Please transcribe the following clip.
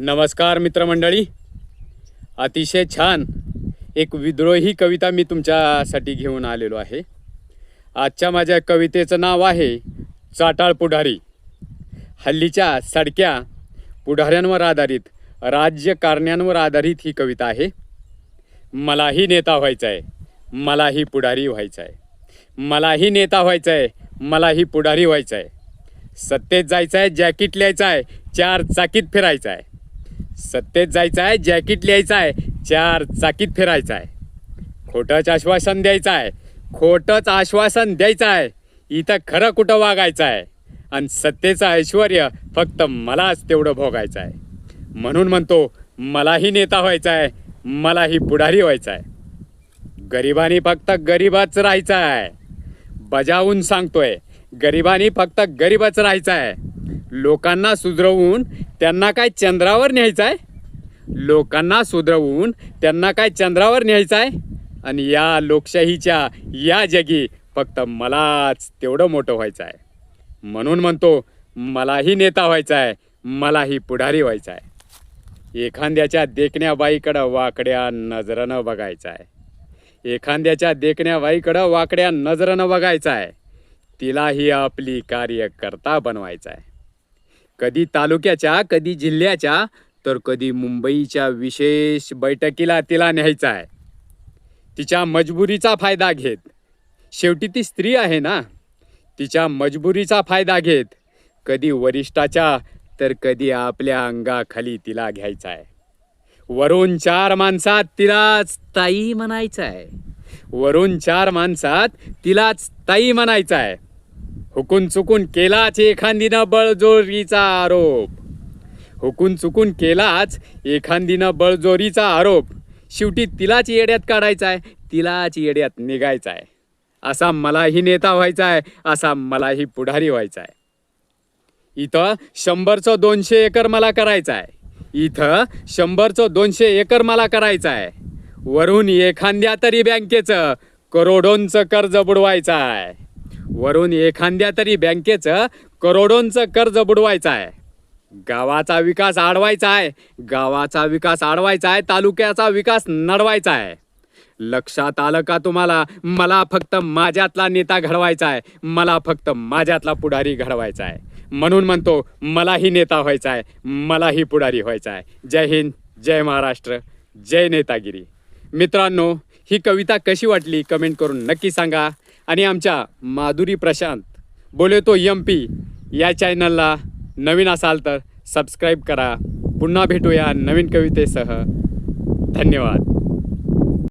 नमस्कार मित्रमंडळी. अतिशय छान एक विद्रोही कविता मी तुमच्यासाठी घेऊन आलेलो आहे. आजच्या माझ्या कवितेचं नाव आहे चाटाळ पुढारी. हल्लीच्या सडक्या पुढाऱ्यांवर आधारित राज्यकारण्यांवर आधारित ही कविता आहे. मलाही नेता व्हायचा आहे मलाही पुढारी व्हायचा आहे मलाही नेता व्हायचा आहे मलाही पुढारी व्हायचा आहे सत्तेत जायचं आहे जॅकेट लिहायचं आहे चार चाकीत फिरायचं आहे सत्तेत जायचं आहे जॅकेट लिहायचं आहे चार चाकीत फिरायचं आहे खोटंच आश्वासन द्यायचं आहे खोटंच आश्वासन द्यायचं आहे इथं खरं कुठं वागायचं आहे आणि सत्तेचं ऐश्वर फक्त मलाच तेवढं भोगायचं आहे म्हणून म्हणतो मलाही नेता व्हायचा आहे मलाही पुढारी व्हायचा आहे गरिबांनी फक्त गरीबाच राहायचं आहे बजावून सांगतोय गरिबांनी फक्त गरीबच राहायचं आहे लोकांना सुधरवून त्यांना काय चंद्रावर न्यायचं आहे? लोकांना सुधरवून त्यांना काय चंद्रावर न्यायचं आहे? आणि या लोकशाहीच्या या जगी फक्त मलाच तेवढं मोठं व्हायचं आहे. म्हणून म्हणतो मलाही नेता व्हायचा आहे मलाही पुढारी व्हायचा आहे. एखाद्याच्या देखण्या बाईकडं वाकड्या नजरानं बघायचं आहे. एखाद्याच्या देखण्या बाईकडं वाकड्या नजरानं बघायचं आहे. तिलाही आपली कार्यकर्ता बनवायचा आहे. कधी तालुक्याच्या कधी जिल्ह्याच्या तर कधी मुंबईच्या विशेष बैठकीला तिला न्यायचं आहे. तिच्या मजबुरीचा फायदा घेत. शेवटी ती स्त्री आहे ना? तिच्या मजबुरीचा फायदा घेत. कधी वरिष्ठाच्या तर कधी आपल्या अंगाखाली तिला घ्यायचा आहे. वरून चार माणसात तिलाच ताई म्हणायचं आहे. वरून चार माणसात तिलाच ताई म्हणायचं आहे. हुकून चुकून केलाच एखादीनं बळजोरीचा आरोप. हुकून चुकून केलाच एखादीनं बळजोरीचा आरोप. शेवटी तिलाच येड्यात काढायचा आहे तिलाच येड्यात निघायचा आहे असा मलाही नेता व्हायचा आहे असा मलाही पुढारी व्हायचा आहे इथं शंभरचं दोनशे एकर मला करायचं आहे इथं शंभरचं दोनशे एकर मला करायचं आहे वरून एखाद्या तरी बँकेचं करोडोंचं कर्ज बुडवायचं आहे वरून एखाद्या तरी बँकेचं करोडोंचं कर्ज बुडवायचं आहे. गावाचा विकास आडवायचा आहे. गावाचा विकास आडवायचा आहे. तालुक्याचा विकास नडवायचा आहे. लक्षात आलं का तुम्हाला? मला फक्त माझ्यातला नेता घडवायचा आहे. मला फक्त माझ्यातला पुढारी घडवायचा आहे. म्हणून म्हणतो मलाही नेता व्हायचा आहे. मलाही पुढारी व्हायचा आहे. जय हिंद जय महाराष्ट्र जय नेतागिरी. मित्रांनो ही कविता कशी वाटली? कमेंट करून नक्की सांगा. आणि आमच्या माधुरी प्रशांत. बोलेतो यम पी या चॅनलला नवीन असाल तर सबस्क्राईब करा. पुन्हा भेटूया नवीन कवितेसह. धन्यवाद.